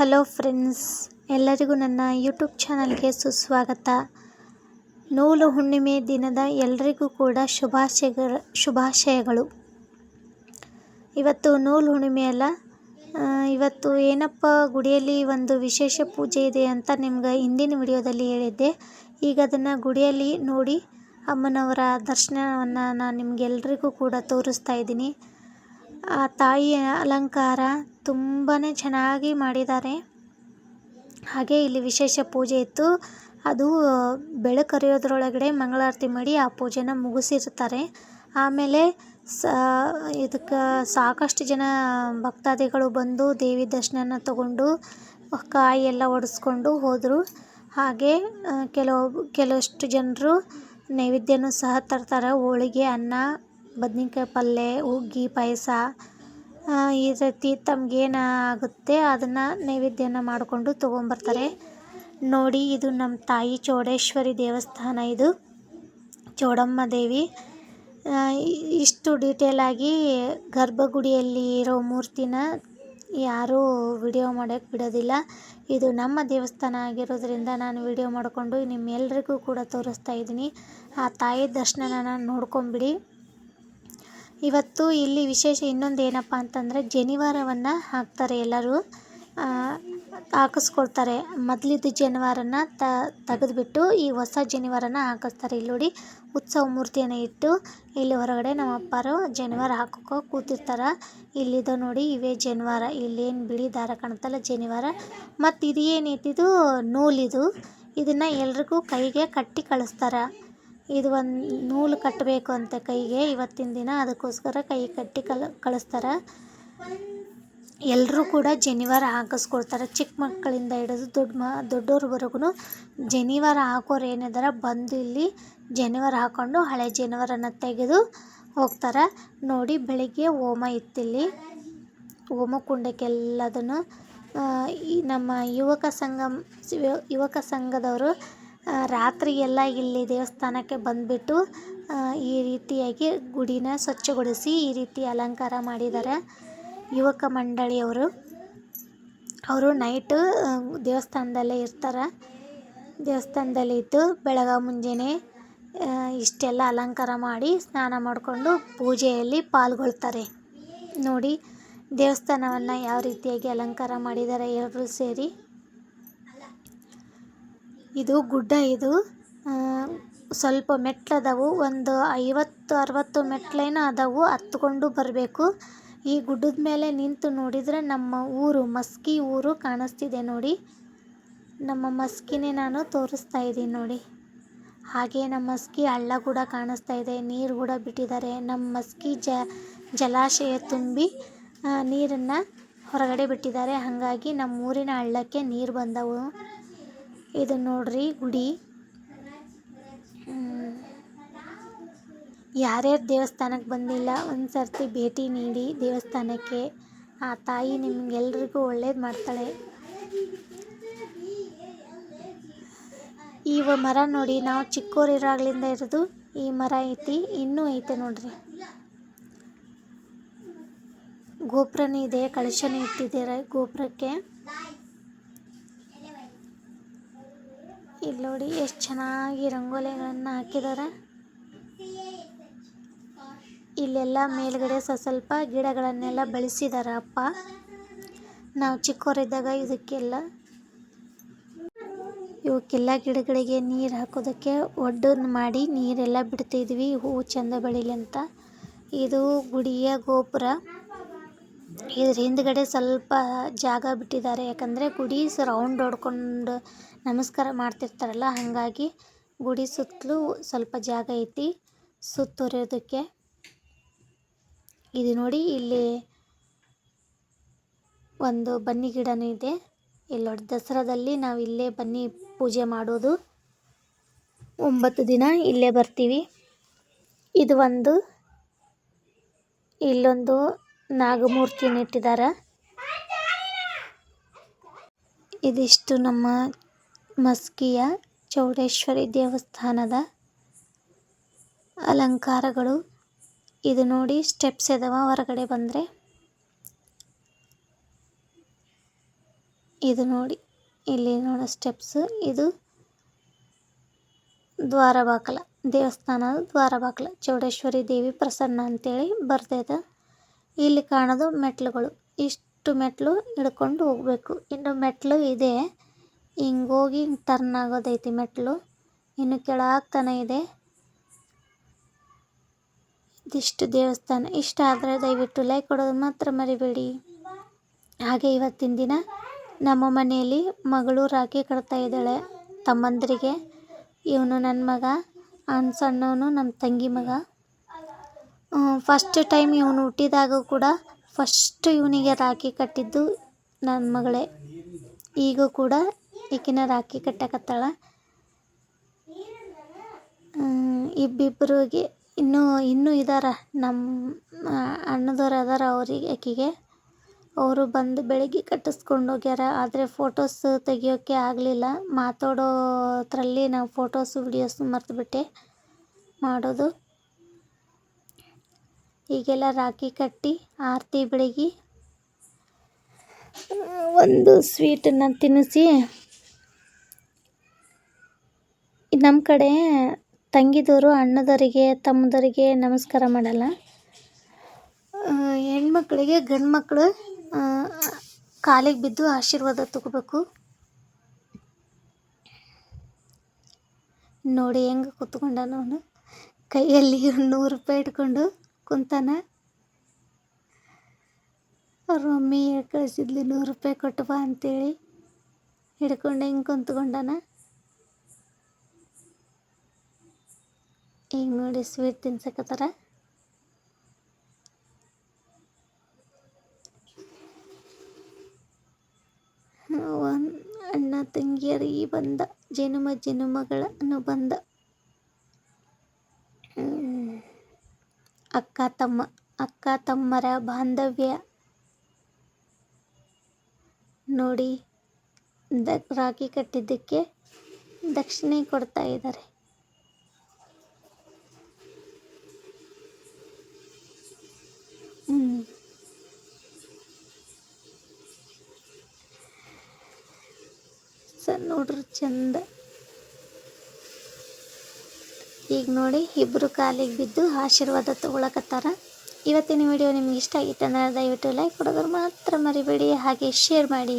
Hello friends, ಎಲ್ಲರಿಗೂ ನನ್ನ YouTube ಚಾನಲ್ಗೆ ಸುಸ್ವಾಗತ. ನೂಲು ಹುಣ್ಣಿಮೆ ದಿನದ ಎಲ್ಲರಿಗೂ ಕೂಡ ಶುಭಾಶಯಗಳ, ಶುಭಾಶಯಗಳು. ಇವತ್ತು ನೂಲು ಹುಣ್ಣಿಮೆ ಅಲ್ಲ ಇವತ್ತು ಏನಪ್ಪ ಗುಡಿಯಲ್ಲಿ ಒಂದು ವಿಶೇಷ ಪೂಜೆ ಇದೆ ಅಂತ ನಿಮ್ಗೆ ಹಿಂದಿನ ವಿಡಿಯೋದಲ್ಲಿ ಹೇಳಿದ್ದೆ. ಈಗ ಅದನ್ನು ಗುಡಿಯಲ್ಲಿ ನೋಡಿ ಅಮ್ಮನವರ ದರ್ಶನವನ್ನು ನಾನು ನಿಮಗೆಲ್ರಿಗೂ ಕೂಡ ತೋರಿಸ್ತಾ ಇದ್ದೀನಿ. ಆ ತಾಯಿಯ ಅಲಂಕಾರ ತುಂಬಾ ಚೆನ್ನಾಗಿ ಮಾಡಿದ್ದಾರೆ. ಹಾಗೆ ಇಲ್ಲಿ ವಿಶೇಷ ಪೂಜೆ ಇತ್ತು. ಅದು ಬೆಳಕರಿಯೋದ್ರೊಳಗಡೆ ಮಂಗಳಾರತಿ ಮಾಡಿ ಆ ಪೂಜೆನ ಮುಗಿಸಿರ್ತಾರೆ ಆಮೇಲೆ ಸ, ಇದಕ್ಕೆ ಸಾಕಷ್ಟು ಜನ ಭಕ್ತಾದಿಗಳು ಬಂದು ದೇವಿ ದರ್ಶನನ ತಗೊಂಡು ಕಾಯಿ ಎಲ್ಲ ಒಡಿಸ್ಕೊಂಡು ಹೋದರು. ಹಾಗೆ ಕೆಲವು, ಕೆಲವಷ್ಟು ಜನರು ನೈವೇದ್ಯನೂ ಸಹ ತರ್ತಾರೆ. ಹೋಳಿಗೆ, ಅನ್ನ ಬದ್ನಿಕಾಯಿ ಪಲ್ಯ ಹುಗ್ಗಿ, ಪಾಯಸ ಈ ರೀತಿ ತಮ್ಗೇನು ಆಗುತ್ತೆ ಅದನ್ನು ನೈವೇದ್ಯನ ಮಾಡಿಕೊಂಡು ತೊಗೊಂಬರ್ತಾರೆ. ನೋಡಿ, ಇದು ನಮ್ಮ ತಾಯಿ ಚೌಡೇಶ್ವರಿ ದೇವಸ್ಥಾನ ಇದು. ಚೌಡಮ್ಮ ದೇವಿ. ಇಷ್ಟು ಡಿಟೇಲ್ ಇಷ್ಟು ಡೀಟೇಲಾಗಿ ಗರ್ಭಗುಡಿಯಲ್ಲಿ ಇರೋ ಮೂರ್ತಿನ ಯಾರೂ ವಿಡಿಯೋ ಮಾಡೋಕ್ಕೆ ಬಿಡೋದಿಲ್ಲ. ಇದು ನಮ್ಮ ದೇವಸ್ಥಾನ ಆಗಿರೋದ್ರಿಂದ ನಾನು ವಿಡಿಯೋ ಮಾಡಿಕೊಂಡು ನಿಮ್ಮೆಲ್ರಿಗೂ ಕೂಡ ತೋರಿಸ್ತಾ ಇದ್ದೀನಿ. ಆ ತಾಯಿ ದರ್ಶನನ ನೋಡ್ಕೊಂಬಿಡಿ. ಇವತ್ತು ಇಲ್ಲಿ ವಿಶೇಷ ಇನ್ನೊಂದು ಏನಪ್ಪ ಅಂತಂದರೆ ಜನಿವಾರವನ್ನು ಹಾಕ್ತಾರೆ ಎಲ್ಲರೂ. ಹಾಕಿಸ್ಕೊಳ್ತಾರೆ. ಮೊದಲಿದ್ದ ಜನಿವಾರನ ತೆಗೆದುಬಿಟ್ಟು ಈ ಹೊಸ ಜನಿವಾರನ ಹಾಕಿಸ್ತಾರೆ. ಇಲ್ಲಿ ನೋಡಿ, ಉತ್ಸವ ಮೂರ್ತಿಯನ್ನು ಇಟ್ಟು ಇಲ್ಲಿ ಹೊರಗಡೆ ನಮ್ಮ ಅಪ್ಪರು ಜನಿವಾರ ಹಾಕೋಕೆ ಕೂತಿರ್ತಾರೆ. ಇಲ್ಲಿದ ನೋಡಿ, ಇವೇ ಜನಿವಾರ. ಇಲ್ಲೇನು ಬಿಳಿ ದಾರ ಕಾಣುತ್ತಲ್ಲ ಜನಿವಾರ. ಮತ್ತು ಇದು ಏನೈತಿದು ನೂಲಿದು ಇದನ್ನು ಎಲ್ರಿಗೂ ಕೈಗೆ ಕಟ್ಟಿ ಕಳಿಸ್ತಾರೆ. ಇದು ಒಂದು ನೂಲು ಕಟ್ಟಬೇಕು ಅಂತ ಕೈಗೆ ಇವತ್ತಿನ ದಿನ ಅದಕ್ಕೋಸ್ಕರ ಕೈ ಕಟ್ಟಿ ಕಲ, ಕಳಿಸ್ತಾರೆ. ಎಲ್ಲರೂ ಕೂಡ ಜನಿವಾರ ಹಾಕಿಸ್ಕೊಳ್ತಾರೆ. ಚಿಕ್ಕ ಮಕ್ಕಳಿಂದ ಹಿಡಿದು ದೊಡ್ಡ ಮ ದೊಡ್ಡವ್ರವರೆಗೂ ಜನಿವಾರ ಹಾಕೋರು ಏನಿದಾರ ಬಂದು ಇಲ್ಲಿ ಜನಿವಾರ ಹಾಕ್ಕೊಂಡು ಹಳೆ ಜನಿವಾರನ ತೆಗೆದು ಹೋಗ್ತಾರೆ. ನೋಡಿ ಬೆಳಿಗ್ಗೆ ಹೋಮ ಇತ್ತಿಲ್ಲಿ. ಹೋಮ ಕುಂಡಕ್ಕೆಲ್ಲದನ್ನು ಈ ನಮ್ಮ ಯುವಕ ಸಂಘ ಯುವಕ ಸಂಘದವರು ಆ, ರಾತ್ರಿಯೆಲ್ಲ ಇಲ್ಲಿ ದೇವಸ್ಥಾನಕ್ಕೆ ಬಂದುಬಿಟ್ಟು ಈ ರೀತಿಯಾಗಿ ಗುಡಿನ ಸ್ವಚ್ಛಗೊಳಿಸಿ ಈ ರೀತಿ ಅಲಂಕಾರ ಮಾಡಿದ್ದಾರೆ ಯುವಕ ಮಂಡಳಿಯವರು. ಅವರು ನೈಟು ದೇವಸ್ಥಾನದಲ್ಲೇ ಇರ್ತಾರೆ. ದೇವಸ್ಥಾನದಲ್ಲಿ ಇದ್ದು ಬೆಳಗ್ಗೆ ಮುಂಜಾನೆ ಇಷ್ಟೆಲ್ಲ ಅಲಂಕಾರ ಮಾಡಿ ಸ್ನಾನ ಮಾಡಿಕೊಂಡು ಪೂಜೆಯಲ್ಲಿ ಪಾಲ್ಗೊಳ್ತಾರೆ. ನೋಡಿ ದೇವಸ್ಥಾನವನ್ನು ಯಾವ ರೀತಿಯಾಗಿ ಅಲಂಕಾರ ಮಾಡಿದ್ದಾರೆ ಎಲ್ಲರೂ ಸೇರಿ. ಇದು ಗುಡ್ಡ ಇದು. ಆ, ಸ್ವಲ್ಪ ಅದಾವು ಒಂದು ಐವತ್ತು ಅರವತ್ತು ಮೆಟ್ಲೇನೋ ಅದಾವು ಹತ್ಕೊಂಡು ಬರಬೇಕು. ಈ ಗುಡ್ಡದ ಮೇಲೆ ನಿಂತು ನೋಡಿದರೆ ನಮ್ಮ ಊರು ಮಸ್ಕಿ ಊರು ಕಾಣಿಸ್ತಿದೆ ನೋಡಿ. ನಮ್ಮ ಮಸ್ಕಿನೇ ನಾನು ತೋರಿಸ್ತಾ ಇದ್ದೀನಿ ನೋಡಿ. ಹಾಗೆ ನಮ್ಮ ಮಸ್ಕಿ ಹಳ್ಳ ಕೂಡ ಕಾಣಿಸ್ತಾ ಇದೆ. ನೀರು ಕೂಡ ಬಿಟ್ಟಿದ್ದಾರೆ. ನಮ್ಮ ಮಸ್ಕಿ ಜ ಜಲಾಶಯ ತುಂಬಿ ನೀರನ್ನು ಹೊರಗಡೆ ಬಿಟ್ಟಿದ್ದಾರೆ. ಹಾಗಾಗಿ ನಮ್ಮ ಊರಿನ ಹಳ್ಳಕ್ಕೆ ನೀರು ಬಂದವು. ಇದು ನೋಡ್ರಿ ಗುಡಿ. ಯಾರ್ಯಾರು ದೇವಸ್ಥಾನಕ್ಕೆ ಬಂದಿಲ್ಲ ಒಂದು ಸರ್ತಿ ಭೇಟಿ ನೀಡಿ ದೇವಸ್ಥಾನಕ್ಕೆ. ಆ ತಾಯಿ ನಿಮ್ಗೆಲ್ರಿಗೂ ಒಳ್ಳೇದು ಮಾಡ್ತಾಳೆ. ಈ ಮರ ನೋಡಿ ನಾವು ಚಿಕ್ಕವರಿರಾಗ್ಲಿಂದ ಇರೋದು ಈ ಮರ ಐತಿ, ಇನ್ನೂ ಐತೆ ನೋಡ್ರಿ. ಗೋಪುರನೂ ಇದೆ, ಕಳಶನೂ ಇಟ್ಟಿದ್ದಾರೆ ಗೋಪುರಕ್ಕೆ. ಇಲ್ಲಿ ನೋಡಿ ಎಷ್ಟು ಚೆನ್ನಾಗಿ ರಂಗೋಲಿಗಳನ್ನು ಹಾಕಿದ್ದಾರೆ. ಇಲ್ಲೆಲ್ಲ ಮೇಲ್ಗಡೆ ಸ್ವಲ್ಪ ಸ್ವಲ್ಪ ಗಿಡಗಳನ್ನೆಲ್ಲ ಬೆಳೆಸಿದ್ದಾರೆ ಅಪ್ಪ. ನಾವು ಚಿಕ್ಕವರಿದ್ದಾಗ ಇದಕ್ಕೆಲ್ಲ ಇವಕ್ಕೆಲ್ಲ ಗಿಡಗಳಿಗೆ ನೀರು ಹಾಕೋದಕ್ಕೆ ಒಡ್ಡನ್ನು ಮಾಡಿ ನೀರೆಲ್ಲ ಬಿಡ್ತಿದ್ವಿ. ಹೂವು ಚೆಂದ ಬೆಳೀಲಿ ಅಂತ. ಇದು ಗುಡಿಯ ಗೋಪುರ. ಇದ್ರ ಹಿಂದ್ಗಡೆ ಸ್ವಲ್ಪ ಜಾಗ ಬಿಟ್ಟಿದ್ದಾರೆ. ಯಾಕಂದ್ರೆ ಗುಡಿ ರೌಂಡ್ ಹೊಡ್ಕೊಂಡು ನಮಸ್ಕಾರ ಮಾಡ್ತಿರ್ತಾರಲ್ಲ, ಹಾಗಾಗಿ ಗುಡಿ ಸುತ್ತಲೂ ಸ್ವಲ್ಪ ಜಾಗ ಐತಿ ಸುತ್ತುವರಿಯೋದಕ್ಕೆ ಇದು ನೋಡಿ ಇಲ್ಲಿ ಒಂದು ಬನ್ನಿ ಗಿಡನೂ ಇದೆ. ಇಲ್ಲಿ ನೋಡಿ ದಸರಾದಲ್ಲಿ ನಾವು ಇಲ್ಲೇ ಬನ್ನಿ ಪೂಜೆ ಮಾಡೋದು. ಒಂಬತ್ತು ದಿನ ಇಲ್ಲೇ ಬರ್ತೀವಿ. ಇದು ಒಂದು, ಇಲ್ಲೊಂದು ನಾಗಮೂರ್ತಿನ ಇಟ್ಟಿದ್ದಾರೆ ಇದಿಷ್ಟು ನಮ್ಮ ಮಸ್ಕಿಯ ಚೌಡೇಶ್ವರಿ ದೇವಸ್ಥಾನದ ಅಲಂಕಾರಗಳು. ಇದು ನೋಡಿ ಸ್ಟೆಪ್ಸ್ ಇದಾವ ಹೊರಗಡೆ ಬಂದರೆ. ಇದು ನೋಡಿ ಇಲ್ಲಿ ನೋಡೋ ಸ್ಟೆಪ್ಸ್. ಇದು ದ್ವಾರ ಬಾಕಲ ದೇವಸ್ಥಾನದ ದ್ವಾರ ಚೌಡೇಶ್ವರಿ ದೇವಿ ಪ್ರಸನ್ನ ಅಂತೇಳಿ ಬರ್ತೈತೆ ಇಲ್ಲಿ ಕಾಣೋದು ಮೆಟ್ಟಿಲುಗಳು ಇಷ್ಟು ಮೆಟ್ಟಿಲು ಹಿಡ್ಕೊಂಡು ಹೋಗ್ಬೇಕು. ಇನ್ನು ಮೆಟ್ಟಿಲು ಇದೆ. ಹಿಂಗೋಗಿ ಹಿಂಗೆ ಟರ್ನ್ ಆಗೋದೈತಿ ಮೆಟ್ಲು. ಇನ್ನು ಕೆಳಗೆ ಇದೆ. ಇದಿಷ್ಟು ದೇವಸ್ಥಾನ. ಇಷ್ಟ ಆದರೆ ದಯವಿಟ್ಟು ಲೈಕ್ ಕೊಡೋದು ಮಾತ್ರ ಮರಿಬೇಡಿ. ಹಾಗೆ ಇವತ್ತಿನ ದಿನ ನಮ್ಮ ಮನೆಯಲ್ಲಿ ಮಗಳು ರಾಖಿ ಕಟ್ತಾ ಇದ್ದಾಳೆ. ತಮ್ಮಂದರಿಗೆ. ಇವನು ನನ್ನ ಮಗ. ಅವ್ನು ಸಣ್ಣವನು ನಮ್ಮ ತಂಗಿ ಮಗ. ಫಸ್ಟ್ ಟೈಮ್ ಇವನು ಹುಟ್ಟಿದಾಗ ಕೂಡ ಫಸ್ಟ್ ಇವನಿಗೆ ರಾಖಿ ಕಟ್ಟಿದ್ದು ನನ್ನ ಮಗಳೇ. ಈಗ ಕೂಡ ಈಕಿನ ರಾಖಿ ಕಟ್ಟಕತ್ತಾಳ. ಇಬ್ಬಿಬ್ಬರಿಗೆ ಇನ್ನೂ ಇನ್ನೂ ಇದಾರ. ನಮ್ಮ ಅಣ್ಣದವ್ರು ಅದಾರ ಅವ್ರಿಗೆ, ಆಕಿಗೆ. ಅವರು ಬಂದು ಬೆಳಿಗ್ಗೆ ಕಟ್ಟಿಸ್ಕೊಂಡು ಹೋಗ್ಯಾರ. ಆದರೆ ಫೋಟೋಸ್ ತೆಗಿಯೋಕ್ಕೆ ಆಗಲಿಲ್ಲ. ಮಾತಾಡೋದ್ರಲ್ಲಿ ನಾವು ಫೋಟೋಸು ವಿಡಿಯೋಸು ಮರೆತುಬಿಟ್ಟೆ ಮಾಡೋದು. ಈಗೆಲ್ಲ ರಾಖಿ ಕಟ್ಟಿ ಆರತಿ ಬೆಳಗ್ಗೆ ಒಂದು ಸ್ವೀಟನ್ನು ತಿನ್ನಿಸಿ ನಮ್ಮ ಕಡೆ ತಂಗಿದವರು ಅಣ್ಣದವರಿಗೆ, ತಮ್ಮದವರಿಗೆ ನಮಸ್ಕಾರ ಮಾಡಲ್ಲ. ಹೆಣ್ಮಕ್ಳಿಗೆ ಗಂಡು ಮಕ್ಕಳು ಕಾಲಿಗೆ ಬಿದ್ದು ಆಶೀರ್ವಾದ ತಗೋಬೇಕು. ನೋಡಿ ಹೆಂಗೆ ಕೂತ್ಕೊಂಡಾನ ಅವನು ಕೈಯಲ್ಲಿ ನೂರು ರೂಪಾಯಿ ಇಟ್ಕೊಂಡು ಕುಂತಾನ? ಅವ್ರ ಮಮ್ಮಿ ಹೇಳಿ ಕಳಿಸಿದ್ಲಿ ನೂರು ರೂಪಾಯಿ ಕೊಟ್ಟು ಬಾ ಅಂತೇಳಿ ಹಿಡ್ಕೊಂಡು ಹಿಂಗೆ ಕುಂತ್ಕೊಂಡಾನ? ಈಗ ನೋಡಿ ಸ್ವೀಟ್ ತಿನ್ಸಕತ್ತಾರ? ಅಣ್ಣ ತಂಗಿಯರಿಗೆ ಬಂದ ಜೇನುಮ ಜನುಮಗಳ ಬಂದ. ತಮ್ಮ ಅಕ್ಕ ತಮ್ಮರ ಬಾಂಧವ್ಯ ನೋಡಿ ದ ರಾಖಿ ಕಟ್ಟಿದ್ದಕ್ಕೆ ದಕ್ಷಿಣೆ ಕೊಡ್ತಾ ಇದ್ದಾರೆ. ಸರ್ ನೋಡ್ರಿ ಚಂದ ಈಗ ನೋಡಿ ಇಬ್ಬರು ಕಾಲಿಗೆ ಬಿದ್ದು ಆಶೀರ್ವಾದ ತೊಗೊಳಕತ್ತಾರ. ಇವತ್ತಿನ ವಿಡಿಯೋ ನಿಮ್ಗೆ ಇಷ್ಟ ಆಗಿತ್ತು ದಯವಿಟ್ಟು ಲೈಕ್ ಕೊಡೋದ್ರ ಮಾತ್ರ ಮರಿಬೇಡಿ. ಹಾಗೆ ಶೇರ್ ಮಾಡಿ.